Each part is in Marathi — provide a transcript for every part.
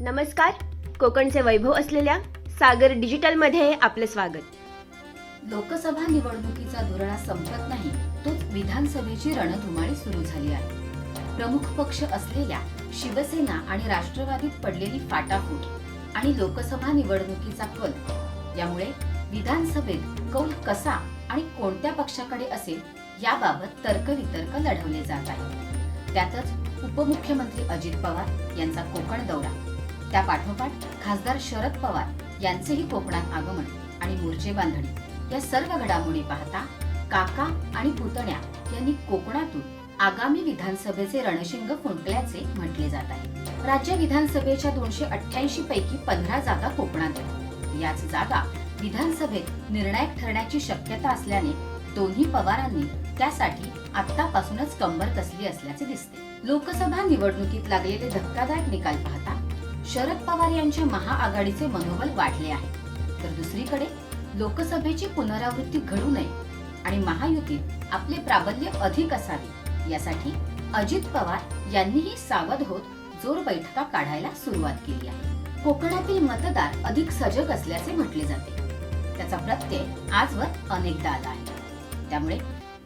नमस्कार. कोकणचे वैभव असलेल्या सागर डिजिटलमध्ये आपलं स्वागत. लोकसभा निवडणुकीचा धोरणा संपत नाही तोच विधानसभेची रणधुमाळी सुरू झाली आहे. प्रमुख पक्ष असलेल्या शिवसेना आणि राष्ट्रवादीत पडलेली फाटाफूट आणि लोकसभा निवडणुकीचा कल. यामुळे विधानसभेत कौल कसा आणि कोणत्या पक्षाकडे असेल याबाबत तर्कवितर्क लढवले जात आहे. त्यातच उपमुख्यमंत्री अजित पवार यांचा कोकण दौरा. त्या पाठोपाठ खासदार शरद पवार यांचेही कोकणात आगमन आणि मोर्चे बांधणी या सर्व घडामोडी पाहता काका आणि पुतण्या यांनी कोकणातून आगामी विधानसभेचे रणशिंग फुंकल्याचे म्हटले जात आहे. राज्य विधानसभेच्या दोनशे अठ्ठ्याऐंशी पैकी पंधरा जागा कोकणात आहेत. याच जागा विधानसभेत निर्णायक ठरण्याची शक्यता असल्याने दोन्ही पवारांनी त्यासाठी आतापासूनच कंबर कसली असल्याचे दिसते. लोकसभा निवडणुकीत लागलेले धक्कादायक निकाल पाहता शरद पवार यांच्या महाआघाडीचे मनोबल वाढले आहे. तर दुसरीकडे लोकसभेची पुनरावृत्ती घडू नये आणि महायुतीत आपले प्राबल्य अधिक असावे यासाठी अजित पवार यांनीही सावध होत जोर बैठका काढायला सुरुवात केली आहे. कोकणातील मतदार अधिक सजग असल्याचे म्हटले जाते. त्याचा प्रत्यय आजवर अनेकदा आला आहे. त्यामुळे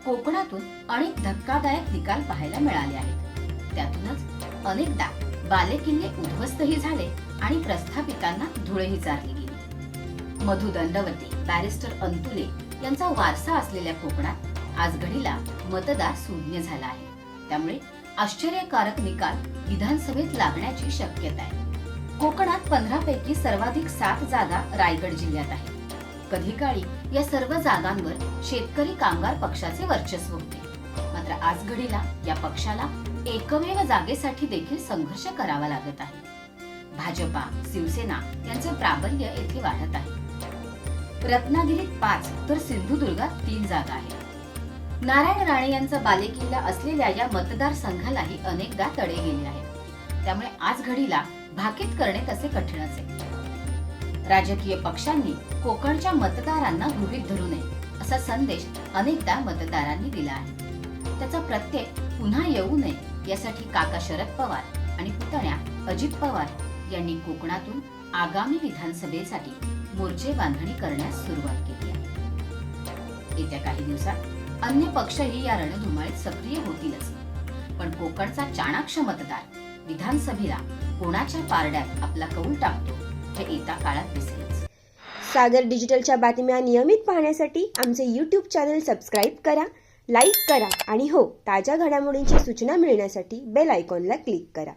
कोकणातून अनेक धक्कादायक निकाल पाहायला मिळाले आहेत. त्यातूनच अनेकदा बालेकिल्ले उद्ध्वस्तही झाले आणि प्रस्थापितांना धुळेही चारली गेली. मधु दंडवती बॅरिस्टर अंतुले यांचा वारसा असलेल्या कोकणात आज घडीला मतदार शून्य झाला आहे. त्यामुळे आश्चर्यकारक निकाल विधानसभेत लागण्याची शक्यता आहे. कोकणात पंधरा पैकी सर्वाधिक सात जागा रायगड जिल्ह्यात आहे कधी काळी या सर्व जागांवर शेतकरी कामगार पक्षाचे वर्चस्व होते. मात्र आज घडीला या पक्षाला एकमेव जागेसाठी देखील संघर्ष करावा लागत आहे. भाजपा शिवसेना यांचं प्राबल्य येथे वाढत आहे. रत्नागिरीत पाच तर सिंधुदुर्गात तीन जागा आहेत. नारायण राणे यांचा बालेकिल्ला असलेल्या या मतदारसंघालाही अनेकदा तडे गेले आहेत. त्यामुळे आज घडीला भाकीत करणे तसे कठीणच आहे. राजकीय पक्षांनी कोकणच्या मतदारांना गृहीत धरू नये असा संदेश अनेकदा मतदारांनी दिला आहे. त्याचा प्रत्यय पुन्हा येऊ नये यासाठी काका शरद पवार आणि पुतण्या अजित पवार यांनी कोकणातून आगामी विधानसभेसाठी मोर्चे बांधणी करण्यास सुरुवात केली आहे. येत्या काही दिवसात अन्य पक्षही या रणधुमाळीत सक्रिय होतीलच. पण कोकणचा चाणाक्ष मतदार विधानसभेला कोणाच्या पारड्यात आपला कौल टाकतो हे येत्या काळात दिसेलच. सागर डिजिटलच्या बातम्या नियमित पाहण्यासाठी आमचे यूट्यूब चॅनल सबस्क्राईब करा. लाईक करा आणि हो ताज्या घडामोडींची सूचना मिळण्यासाठी बेल आयकॉनला क्लिक करा.